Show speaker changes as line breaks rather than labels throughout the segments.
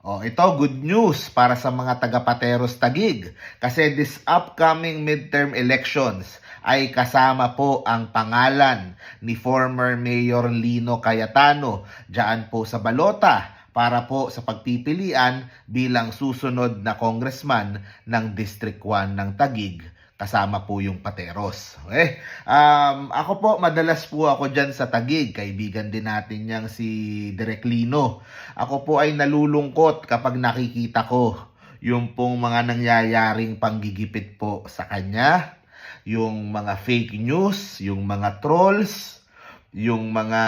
Oh, ito good news para sa mga taga-Pateros Tagig. Kasi this upcoming midterm elections ay kasama po ang pangalan ni former Mayor Lino Cayetano. Diyan po sa balota para po sa pagpipilian bilang susunod na congressman ng District 1 ng Tagig kasama po yung Pateros. Okay? Um, ako po, madalas po ako dyan sa Tagig. Kaibigan din natin yang si Direk Lino. Ako po ay nalulungkot kapag nakikita ko yung pong mga nangyayaring panggigipit po sa kanya, yung mga fake news, yung mga trolls, yung mga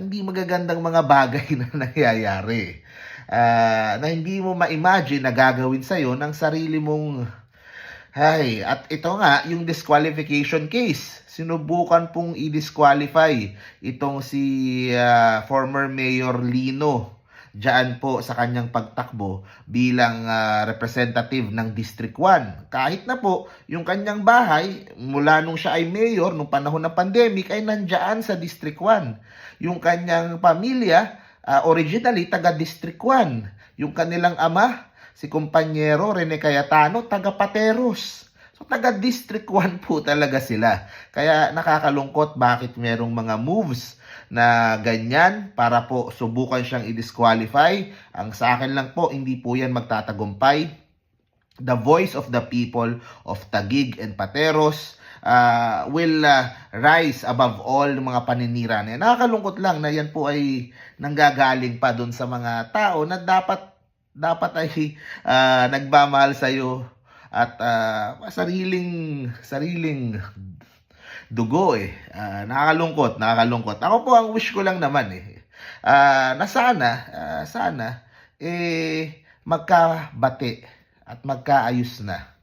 hindi magagandang mga bagay na nangyayari. Ah, na hindi mo ma-imagine na gagawin sa'yo ng sarili mong Hay, at ito nga, yung disqualification case. Sinubukan pong i-disqualify itong si ah, former Mayor Lino diyan po sa kanyang pagtakbo bilang ah, representative ng District 1. Kahit na po, yung kanyang bahay, mula nung siya ay mayor, nung panahon ng pandemic, ay nandyan sa District 1. Yung kanyang pamilya, ah, originally, taga District 1. Yung kanilang ama, si kumpanyero Rene Cayetano, taga Pateros. So taga District 1 po talaga sila. Kaya nakakalungkot bakit merong mga moves na ganyan para po subukan siyang i-disqualify. Ang sa akin lang po, hindi po yan magtatagumpay. The voice of the people of Tagig and Pateros uh, will uh, rise above all ng mga paninira na yan. Nakakalungkot lang na yan po ay nanggagaling pa doon sa mga tao na dapat dapat ay ah, nagmamahal sa iyo at ah, sariling sariling dugo eh. Ah, nakakalungkot, nakakalungkot. Ako po ang wish ko lang naman eh. Ah, na sana, ah, sana eh magkabate at magkaayos na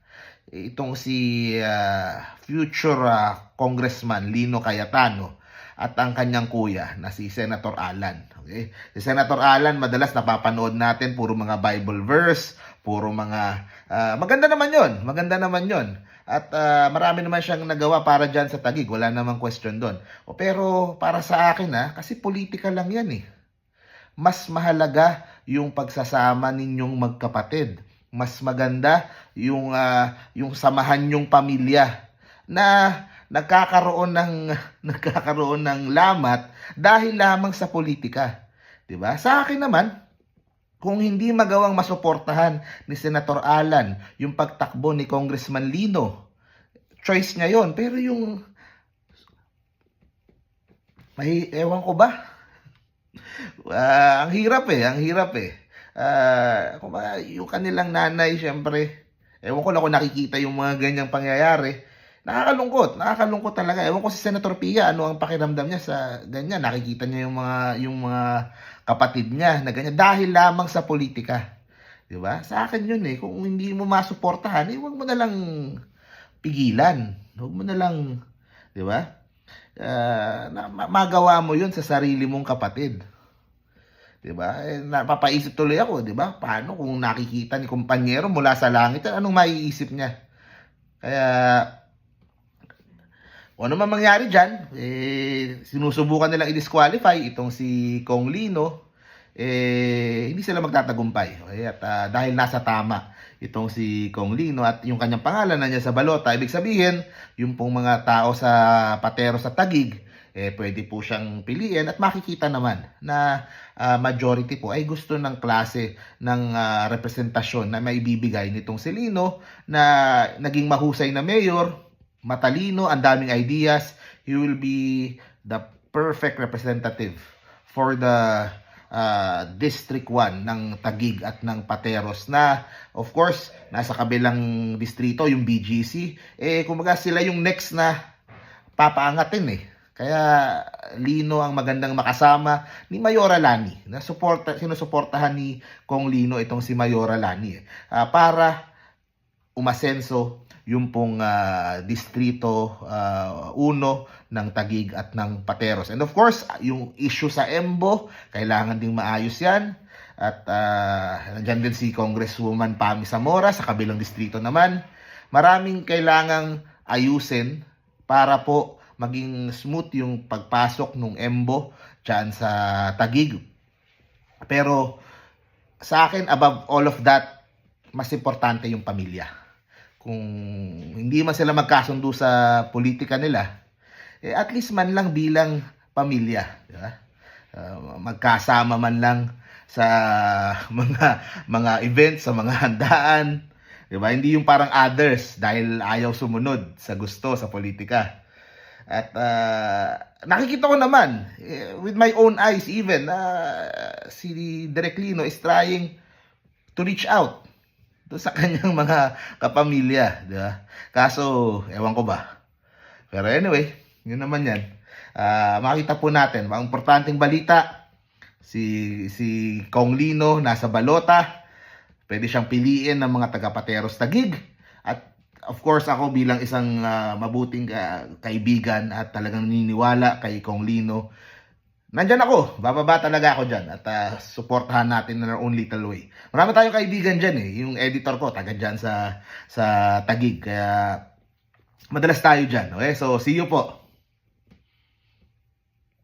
itong si ah, future ah, congressman Lino Cayetano at ang kanyang kuya na si Senator Alan. Okay? Si Senator Alan, madalas napapanood natin puro mga Bible verse, puro mga ah, maganda naman 'yon, maganda naman 'yon. At ah, marami naman siyang nagawa para diyan sa Tagig, wala namang question doon. O pero para sa akin ha, kasi politika lang 'yan eh. Mas mahalaga yung pagsasama ninyong magkapatid. Mas maganda yung ah, yung samahan yung pamilya na nagkakaroon ng nagkakaroon ng lamat dahil lamang sa politika. 'Di ba? Sa akin naman, kung hindi magawang masuportahan ni Senator Alan yung pagtakbo ni Congressman Lino, choice niya 'yon. Pero yung may ewan ko ba? Ah, ang hirap eh, ang hirap eh. Ah, kung ba, yung kanilang nanay, syempre, ewan ko lang kung nakikita yung mga ganyang pangyayari. Nakakalungkot, nakakalungkot talaga. Ewan ko si Senator Pia, ano ang pakiramdam niya sa ganyan. Nakikita niya yung mga yung mga kapatid niya na ganyan dahil lamang sa politika. 'Di ba? Sa akin 'yun eh. Kung hindi mo masuportahan, eh, wag mo na lang pigilan. Huwag mo na lang, 'di ba? Ah, na, ma- magawa mo 'yun sa sarili mong kapatid. 'Di ba? Eh, napapaisip tuloy ako, 'di ba? Paano kung nakikita ni kumpanyero mula sa langit, anong maiisip niya? Kaya kung ano man mangyari dyan, eh, sinusubukan nilang i-disqualify itong si Kong Lino, eh, hindi sila magtatagumpay. Okay? At ah, dahil nasa tama itong si Kong Lino at yung kanyang pangalan na niya sa balota, ibig sabihin, yung pong mga tao sa Patero sa Tagig, eh, pwede po siyang piliin at makikita naman na ah, majority po ay gusto ng klase ng ah, representasyon na maibibigay nitong si Lino na naging mahusay na mayor, matalino, ang daming ideas. He will be the perfect representative for the uh, District 1 ng Tagig at ng Pateros na of course nasa kabilang distrito yung BGC eh kumbaga sila yung next na papaangatin eh. Kaya Lino ang magandang makasama ni Mayora Lani. Na suporta sinusuportahan ni Kong Lino itong si Mayora Lani eh, ah, para umasenso yung pong ah, distrito ah, uno ng Tagig at ng Pateros. And of course, yung issue sa Embo, kailangan ding maayos yan. At uh, nandyan din si Congresswoman Pami Zamora sa kabilang distrito naman. Maraming kailangang ayusin para po maging smooth yung pagpasok ng Embo dyan sa Tagig. Pero sa akin, above all of that, mas importante yung pamilya. Kung hindi man sila magkasundo sa politika nila, eh, at least man lang bilang pamilya. Di ba? Ah, magkasama man lang sa mga mga events, sa mga handaan. Di ba? Hindi yung parang others dahil ayaw sumunod sa gusto sa politika. At ah, nakikita ko naman, eh, with my own eyes even, na si Direk Lino is trying to reach out doon sa kanyang mga kapamilya. Di ba? Kaso, ewan ko ba. Pero anyway, yun naman yan. Ah, makita po natin, ang importanteng balita, si si Kong Lino nasa balota. Pwede siyang piliin ng mga taga-Pateros Tagig. At of course ako bilang isang ah, mabuting ah, kaibigan at talagang niniwala kay Kong Lino, nandyan ako. Bababa talaga ako dyan at ah, suportahan natin in our own little way. Marami tayong kaibigan dyan eh. Yung editor ko, taga dyan sa, sa Tagig. Kaya madalas tayo dyan. Okay? So, see you po.